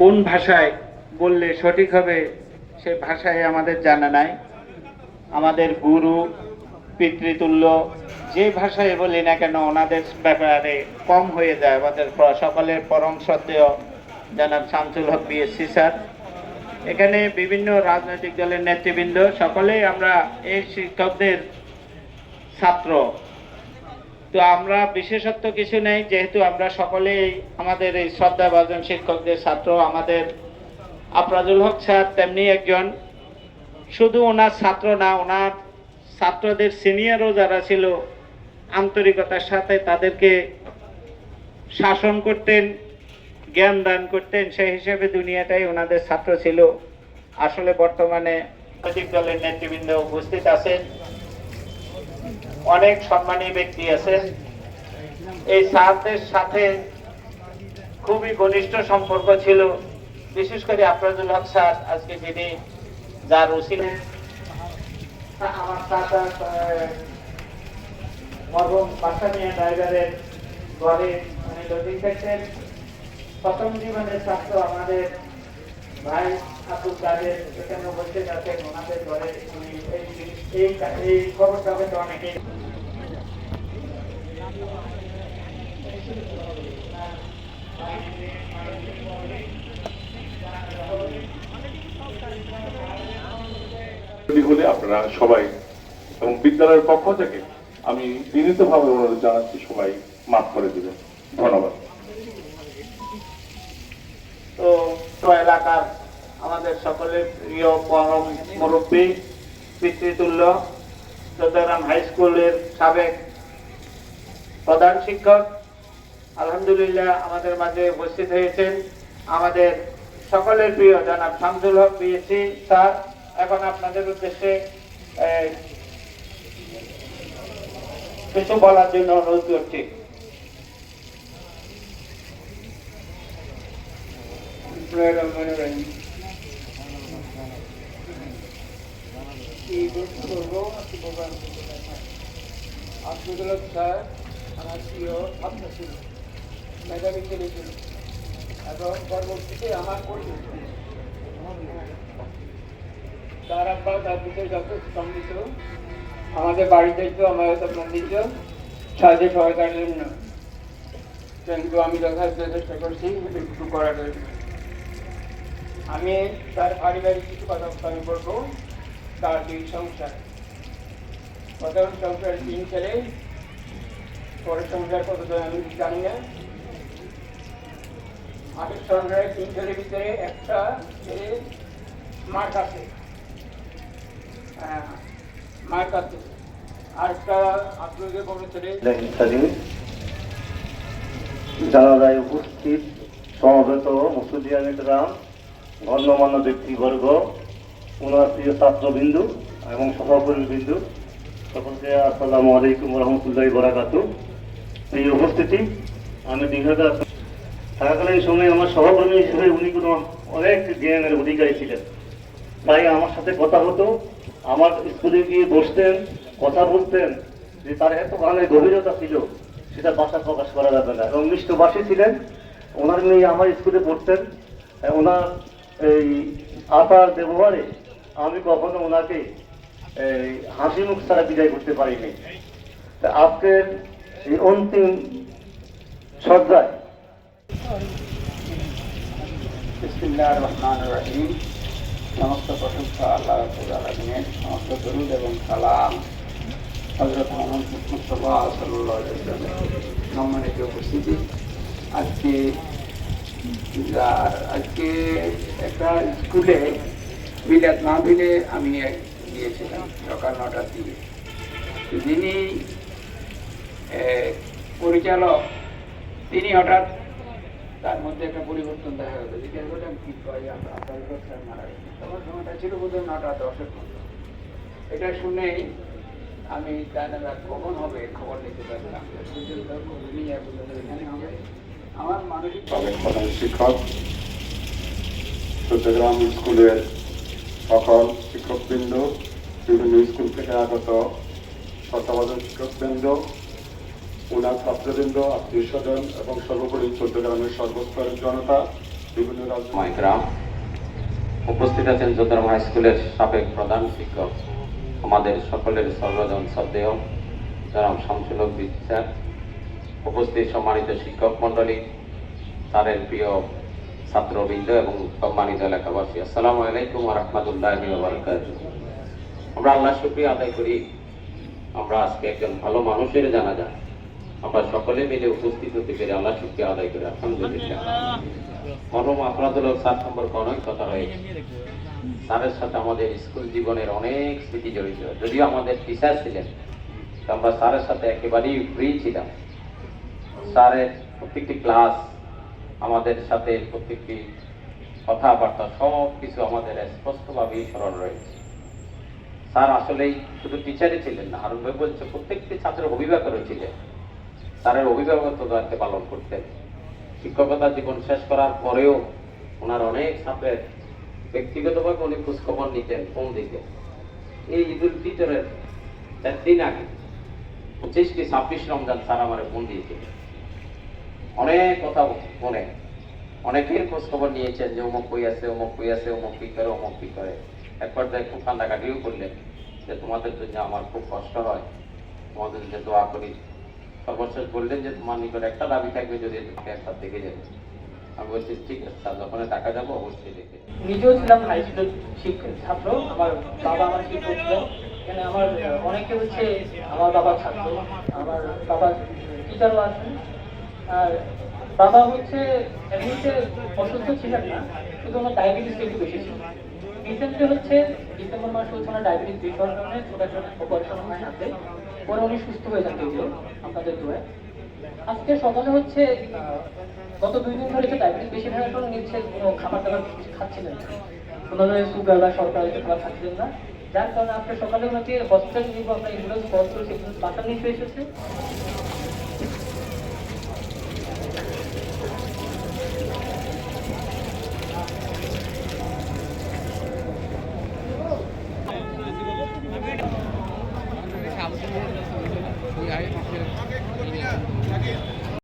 কোন ভাষায় বললে সঠিক হবে, সে ভাষায় আমাদের জানা নাই। আমাদের গুরু, পিতৃতুল্য যে ভাষায় বলি না কেন, ওনাদের ব্যাপারে কম হয়ে যায়। আমাদের সকলের পরম শ্রদ্ধেয় জানাব শামসুল হক বিএসসি স্যার। এখানে বিভিন্ন রাজনৈতিক দলের নেতৃবৃন্দ, সকলেই আমরা এই শিক্ষকদের ছাত্র। তো আমরা বিশেষত্ব কিছু নেই, যেহেতু আমরা সকলেই আমাদের এই শ্রদ্ধাভাজন শিক্ষকদের ছাত্র, আমাদের আফরাজুল হক স্যার তেমনি একজন। শুধু ওনার ছাত্র না, ওনার ছাত্রদের সিনিয়রও যারা ছিল আন্তরিকতার সাথে তাদেরকে শাসন করতেন, জ্ঞান দান করতেন, সেই হিসেবে দুনিয়াটাই ওনাদের ছাত্র ছিল। আসলে বর্তমানে দলের নেতৃবৃন্দ উপস্থিত আছেন। অনেক সম্মানী ব্যক্তি আছেন এই স্যারদের সাথে খুবই ঘনিষ্ঠ সম্পর্ক ছিল। বিশেষ করে আফরাজুল হক স্যার আজকে যিনি যার উচিলে আমার ড্রাইভারের প্রথম জীবনের আমাদের ভাই এখানে উপস্থিত আছেন ওনাদের উনি এই এই খবরটা হয়তো হলে আপনারা সবাই এবং বিদ্যালয়ের পক্ষ থেকে আমি বিনীতভাবে অনুরোধ জানাচ্ছি সবাই মাফ করে দিবেন। ধন্যবাদ। এলাকার আমাদের সকলের প্রিয় পরম মুরব্বী পিতৃতুল্য চৌদ্দগ্রাম হাই স্কুলের সাবেক প্রধান শিক্ষক, আলহামদুলিল্লাহ আমাদের মাঝে উপস্থিত হয়েছেন। আমাদের সকলের প্রিয় জনাব শামসুল হক, বিএসসি স্যার। এখন আপনাদের উদ্দেশ্যে কিছু বলার জন্য অনুরোধ করছি। আব্দুল স্যার আমার প্রিয় ছাত্র ছিল পরবর্তীতে আমার আমাদের বাড়িতে তো আমার তো মন্দির সাহায্য সহায়তার জন্য কিন্তু আমি যথাযথ চেষ্টা করছি, একটু করার জন্য। আমি তার পারিবারিক কিছু কথা আমি বলব তার দুই সংসার। প্রথম সংসার তিন ছেলে। পরের সংসার কত আমি জানি না। আগের সংসারের তিন ছেলের ভিতরে একটা ছেলে মার কাছে। হ্যাঁ, মার কাছে। আর একটা আপনাদের বড় ছেলে ইত্যাদি। জানাজায় উপস্থিত সমবেত নেতারাম গণ্যমান্য ব্যক্তিবর্গ প্রিয় ছাত্রবিন্দু এবং সহকর্মীবিন্দু, সকলকে আসসালামু আলাইকুম রহমতুল্লাহ বরাকাতু এই উপস্থিতি আমি হাজার থাকাকালীন সময় আমার সহকর্মী হিসেবে উনি কোনো অনেক জ্ঞানের অধিকারী ছিলেন। তাই আমার সাথে কথা হতো, আমার স্কুলে গিয়ে বসতেন, কথা বলতেন যে তার এত গানের গভীরতা ছিল, সেটা ভাষা প্রকাশ করা যাবে না। এবং মিষ্টভাষী ছিলেন, ওনার মেয়ে আমার স্কুলে পড়তেন ওনার এই আচার ব্যবহারে আমি কখনো ওনাকে হাসি মুখ ছাড়া বিদায় করতে পারিনি। আজকের এই অন্তিম শ্রদ্ধায় সমস্ত প্রশংসা আল্লাহ আলামিনের, সমস্ত দরুদ এবং সালাম। হযরত মুহাম্মদ মুস্তাফা ওয়াসাল্লামের সম্মানিত উপস্থিতি। আজকে আজকে একটা স্কুলে বিলাত মাহফিলে আমি গিয়েছিলাম, সকাল নটার দিকে। যিনি পরিচালক, তিনি হঠাৎ তার মধ্যে একটা পরিবর্তন দেখা গেল। জিজ্ঞেস করলাম কি কয় আমরা স্যার মারা গেছে। সময়টা ছিল বোধহয় নটা দশের মতো। এটা শুনে আমি না কখন হবে? খবর নিতে পারলাম এখানে হবে? আমার প্রধান শিক্ষক চট্টগ্রাম স্কুলের সকল শিক্ষকবৃন্দ বিভিন্ন স্কুল থেকে আগত শিক্ষকবৃন্দ ওনার ছাত্রবৃন্দ আত্মীয় স্বজন এবং সর্বোপরি চৌদ্দগ্রামের সর্বস্তরের জনতা বিভিন্ন রাজ্য মাইগ্রাম উপস্থিত আছেন চন্দ্রম হাই স্কুলের সাবেক প্রধান শিক্ষক আমাদের সকলের সর্বজন শ্রদ্ধেয়। জনাব শামসুলক স্যার। উপস্থিত সম্মানিত শিক্ষক মণ্ডলী স্যারের প্রিয় ছাত্রবৃন্দ এবং সম্মানিত এলাকাবাসী, আসসালামু আলাইকুম রহমতুল্লাহ আমরা আল্লাহ শুক্রিয়া আদায় করি। আমরা আজকে একজন ভালো মানুষের জানা যায়। আমরা সকলে মিলে উপস্থিত হতে পেরে আল্লাহ শুক্রিয়া আদায় করি। আলহামদুলিল্লাহ। মরম আপনাদের স্যার সম্পর্কে অনেক কথা হয়েছে স্যারের সাথে আমাদের স্কুল জীবনের অনেক স্মৃতি জড়িত। যদিও আমাদের টিচার ছিলেন আমরা স্যারের সাথে একেবারেই ফ্রি ছিলাম। স্যারের প্রত্যেকটি ক্লাস, আমাদের সাথে প্রত্যেকটি কথাবার্তা সব কিছু আমাদের স্পষ্টভাবেই স্মরণ রয়েছে। স্যার আসলেই শুধু টিচারই ছিলেন না হারুন ভাই বলছে, প্রত্যেকটি ছাত্রের অভিভাবকও ছিলেন। স্যারের অভিভাবকত্ব দায়িত্ব পালন করতেন। শিক্ষকতা জীবন শেষ করার পরেও ওনার অনেক ছাত্রের ব্যক্তিগতভাবে উনি খোঁজখবর নিতেন, ফোন দিতেন। এই ঈদ উল ফিতরের চার দিন আগে পঁচিশ কি ছাব্বিশ রমজান স্যার আমার ফোন দিয়েছিলেন। অনেক কথা মনে। অনেকের খোঁজ খবর নিয়েছেন যে অমুক কই আছে, অমুক কই আছে, অমুক কি করে, অমুক কি করে। একবার দেখ খুব কান্দাকাটিও করলেন যে তোমাদের জন্য আমার খুব কষ্ট হয়। তোমাদের জন্য দোয়া করি। সর্বশেষ বললেন যে তোমার নিকট একটা দাবি থাকবে যদি একবার দেখে যাবে। আমি বলছি, ঠিক আছে যখন টাকা যাব, অবশ্যই দেখে নিজেও ছিলাম হাই স্কুল শিক্ষক, ছাত্র। আমার বাবা আমার শিক্ষক ছিলেন এখানে আমার, অনেকে হচ্ছে আমার বাবা ছাত্র। আমার বাবা টিচারও আছেন। আর বাবা হচ্ছে এমনিতে অসুস্থ ছিলেন না শুধু আমার ডায়াবেটিসটা একটু বেশি ছিল। রিসেন্টলি হচ্ছে ডিসেম্বর মাসে হচ্ছে ওনার ডায়াবেটিস বেশি হওয়ার কারণে ছোট একটা অপারেশন হয় হাতে পরে উনি সুস্থ হয়ে যান যদিও আপনাদের দোয়ায় আজকে সকালে হচ্ছে গত দুই দিন ধরে ডায়াবেটিস বেশি থাকার কারণে নিচ্ছে, কোনো খাবার দাবার খাচ্ছিলেন না। কোনো ধরনের সুগার বা সরকার খাবার খাচ্ছিলেন না। যার কারণে আজকে সকালে ওনাকে হসপিটালে নিয়ে আমরা ইন্স্যুরেন্স কল সেগুলো বাসার নিচে এসেছে।